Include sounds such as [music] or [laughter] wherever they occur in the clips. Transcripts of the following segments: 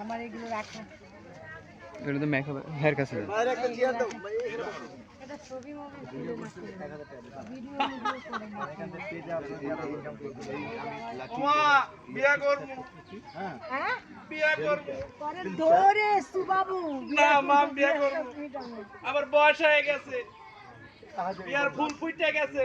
আমার এগুলো রাখা। এটা তো মেকআপ হেয়ার কাছে এটা ছবি মবি তুলে নাকি ভিডিও ভিডিও করব। হ্যাঁ? বিয়া করব। পরে ধরে সুবাবু না, মা, বিয়ে করব। আবার বয়স হয়ে গেছে। বিয়ার ফুল ফুটে গেছে।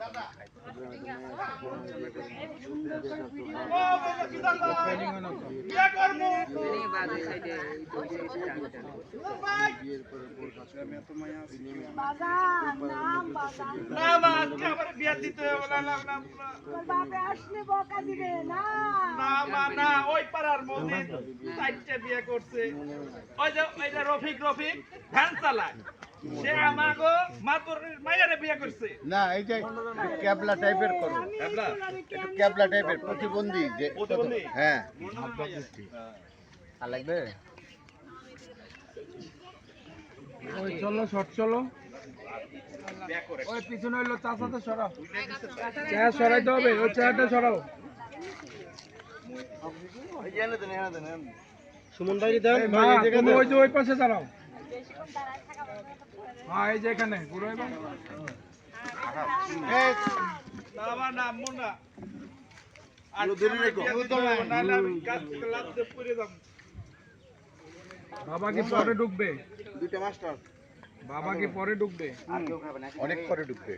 দাদা বিয়া করব বাজান নাম বাজান না মা আজকে আমার বিয়া দিতে হবে না না না না। তোর বাপে আসলে বকা দিবে না না মা না ওই পাড়ার মসজিদ চারটে বিয়ে করছে ওই যে ওই রফিক রফিক, ভ্যান চালায় সে আমাগো মাতুর মাইয়ারে বিয়ে করছে। না এই যে ক্যাবলা টাইপের করো। ক্যাবলা? ক্যাবলা টাইপের প্রতিবন্ধী যে প্রতিবন্ধী? হ্যাঁ। আর লাগবে? ওই চলো শর্ট চলো। ওই পিছনে হইল চাচাতে সরাও। চেয়ার সরাইতে হবে ওই চেয়ারটা সরাও। সুমন ভাই দেন ওই যে ওই পাশে দাঁড়াও। হ্যাঁ এই যে এখানে। বাবা কি পরে ঢুকবে দুইটা মাস্টার। বাবা কি পরে ঢুকবে অনেক পরে ঢুকবে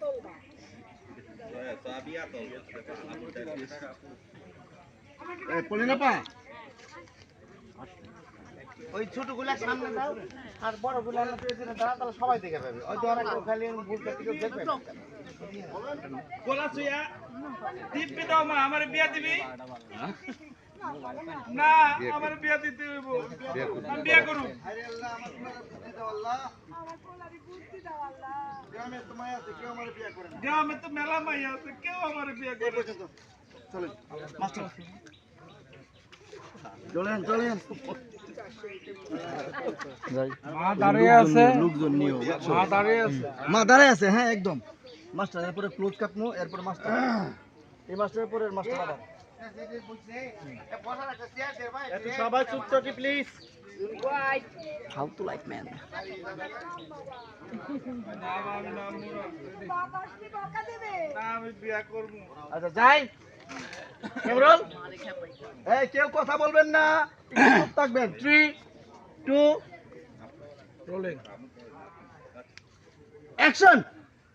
তোলবা পলিনাপা ওই ছোটগুলা সামনে দাও আর বড়গুলা না পেছনে দাঁড়া তাহলে সবাই দেখে পাবে আর একটা খালি ভুল করতে কেউ দেখবে গোলা ছুঁয়া দিব্যি দাও মা আমার বিয়া দিবি না আমার বিয়া দিতে হইব আমি বিয়া করুম আরে আল্লাহ, আমার বুদ্ধি দাও আল্লাহ। আমার কোলারে বুদ্ধি দাও আল্লাহ গ্রামে তো মায়া আছে, কেউ আমার বিয়ে করে না। গ্রামে তো মেলা মাইয়া আছে কেউ আমার বিয়া করে। মাস্টার। চলেন চলেন। মা দাঁড়িয়ে আছে। মা দাঁড়িয়ে আছে। মা দাঁড়ায় আছে হ্যাঁ একদম। মাস্টার এরপরে ক্লোজ কাটনো এরপরে মাস্টার। এই মাস্টারের পরে মাস্টার আবার। সবাই চুপচাপি প্লিজ না আমি বিয়া করব। আচ্ছা যাই। ক্যামেরন এই কেউ কথা বলবেন না। থাকবেন। থ্রি টু রোলিং অ্যাকশন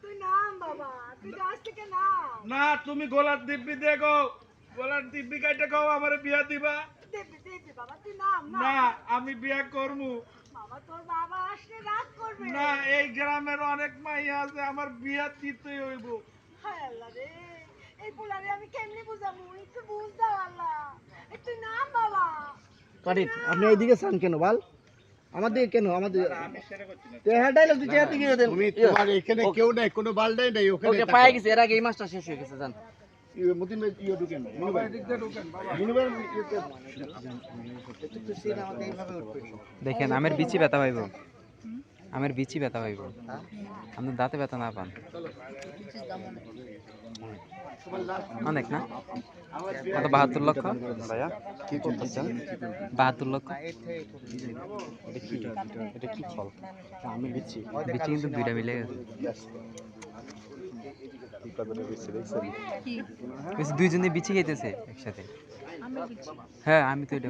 তুই নাম বাবা তুই গাছ থেকে নাম। না তুমি গোলার দিব্যি দেখো গোলার দিব্যি কাইটে কও আমার বিয়া দিবা। না না আমি বিয়া করব বাবা তোর বাবা আসলে রাগ করবে। না এই গ্রামের অনেক মাইয়া আছে আমার বিয়া দিতে হইব। হায় আল্লাহ রে। এই পোলারে আমি কেমনে বুঝাবো? একটু বুঝ দাও আল্লাহ। একটু নাম বাবা। কাটিট আপনি এইদিকে চান কেন বল? আমার দিকে কেন? আমাদের হ্যাঁ ডাইলগ তুই চেয়ার দিকে তুমি তোমার এখানে কেউ নাই কোনো বালটাই নাই ওখানে ওকে পায়ে গেছে এর আগে এই শেষ হয়ে গেছে জান। ইয়ে, মতিন ভাই ইয়ে ঢুকেন মিনু মিনু দেখেন আমের বিচি ব্যথা পাইব। আমের বিচি ব্যথা পাইব আপনার দাঁতে ব্যথা না পান? অনেক না? কত বাহাত্তর লক্ষ? ভাইয়া কি করতেছেন? বাহাত্তর লক্ষ? এটা কি? ফল? আমি বিচি। বিচি কিন্তু দুইটা মিলে গেছে। বেশি দুইজনে বিচি খাইতেছে একসাথে। হ্যাঁ আমি তো এটা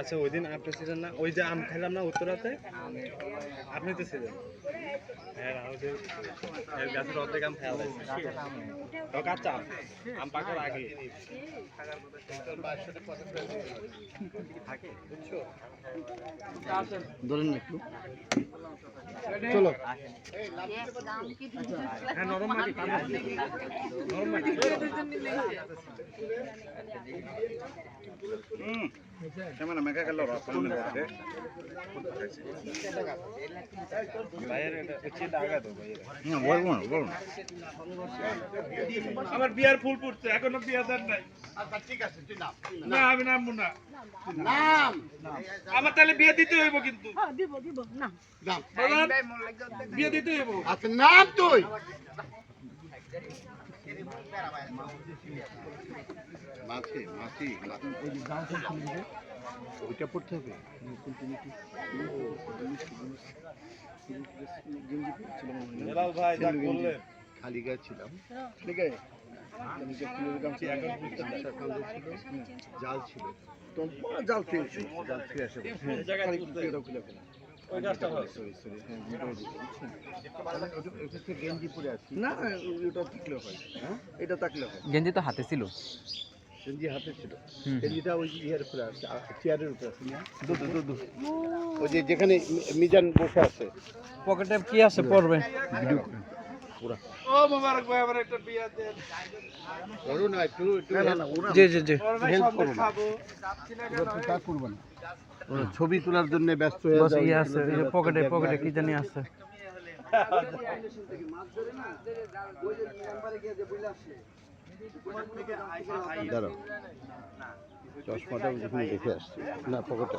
আচ্ছা ওই দিন আপনি ছিলেন না ওই যে আম খেলাম না উত্তরাতে? আপনি তো ছিলেন হ্যাঁ আমাদের এর গাছের অর্ধেক আম খেয়াল আছে কাঁচা আম আম পাকার আগে। ধরেন না একটু। চলো। হ্যাঁ নরম মাটি নরম মাটি। হুম। আমার বিয়ার ফুল ফুটছে এখনও বিয়া দেন নাই। আচ্ছা ঠিক আছে তুই নাম না আমি নামবো না। নাম আমার তাহলে বিয়ে দিতে হইব কিন্তু। হ্যাঁ নাম বিয়ে দিতে হইব। আচ্ছা নাম তুই। মাছি মাছি ওইটা পড়তে হবে? খালি গায়ে ছিলাম। ঠিক আছে? জাল ছিল। তো জাল পেয়েছি জাল আসে হ্যাঁ আছি। না হয়। হ্যাঁ? হয়। গেঞ্জি তো হাতে ছিল। গেঞ্জি হাতে ছিল। গেঞ্জিটা ওই ইয়ের উপরে আছে চেয়ারের উপরে আছে না? ওই যে যেখানে মিজান বসে আছে। পকেটে কি আছে? পড়বে। ও মোবারক ভাই আমার একটা বিয়া দেন করো না একটু একটু জি জি জি। ওর ভাই Help সন্দেশ করো না। খাব। তা করব না। ছবি তোলার জন্য ব্যস্ত হয়ে ইয়ে আছে যে পকেটে পকেটে কি জানি আছে। [laughs] দাঁড়াও। চশমাটা যখন দেখে আসছি। না পকেটে